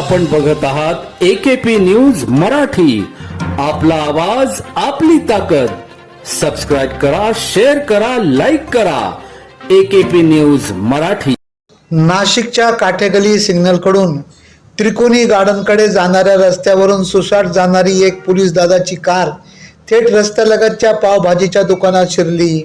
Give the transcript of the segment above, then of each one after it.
आपण बघत आहात एकेपी न्यूज मराठी. आपला आवाज आपली ताकद. सबस्क्राईब करा शेअर करा लाईक करा. AKP news Marathi. नाशिकच्या काठेगली सिग्नलकडून त्रिकोणी गार्डनकडे जाणाऱ्या रस्त्यावरून सुसाट जाणारी एक पोलीस दादाची कार थेट रस्त्यालगतच्या पावभाजीच्या दुकानात शिरली.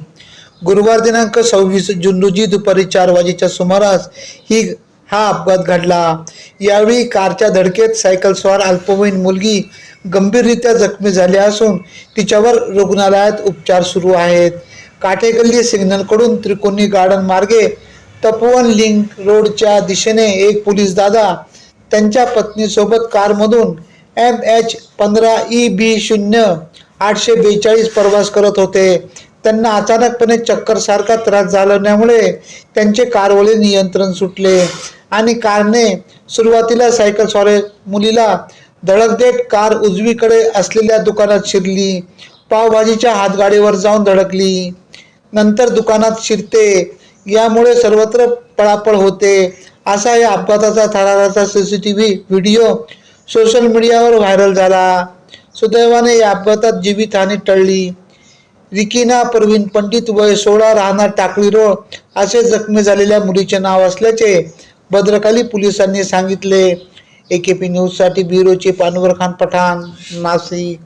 गुरुवार दिनांक सव्वीस जून रोजी दुपारी चार वाजेच्या सुमारास ही हा अपघात घडला. यावेळी कारच्या धडकेत सायकलस्वार अल्पवयीन मुलगी गंभीररित्या जखमी झाली असून तिच्यावर रुग्णालयात उपचार सुरू आहेत. काटेगल्ली सिग्नलकडून त्रिकोणी गार्डन मार्गे तपोवन लिंक रोडच्या दिशेने एक पोलीस दादा त्यांच्या पत्नीसोबत कारमधून एम एच पंधरा ई बी शून्य आठशे बेचाळीस प्रवास करत होते. त्यांना अचानकपणे चक्करसारखा त्रास झाल्यामुळे त्यांचे कारवळे नियंत्रण सुटले. आणि कारने सुरुवातीला सायकल स्वारे मुलीला धडक देत कार उजवीकडे असलेल्या दुकानात शिरली. पावभाजीच्या हातगाडीवर जाऊन धडकली. नंतर दुकानात शिरते. यामुळे सर्वत्र पळापळ होते. असा या अपघाताचा थराराचा C C T V video social मीडियावर व्हायरल झाला. सुदैवाने या अपघातात जीवितहानी टळली. रिकिना प्रवीण पंडित वय सोळा राहणार टाकळी रोड असे जखमी झालेल्या मुलीचे नाव असल्याचे भद्रकाली पोलिसांनी सांगितले ए के पी न्यूजसाठी ब्युरोचे पानवर खान पठाण नाशिक.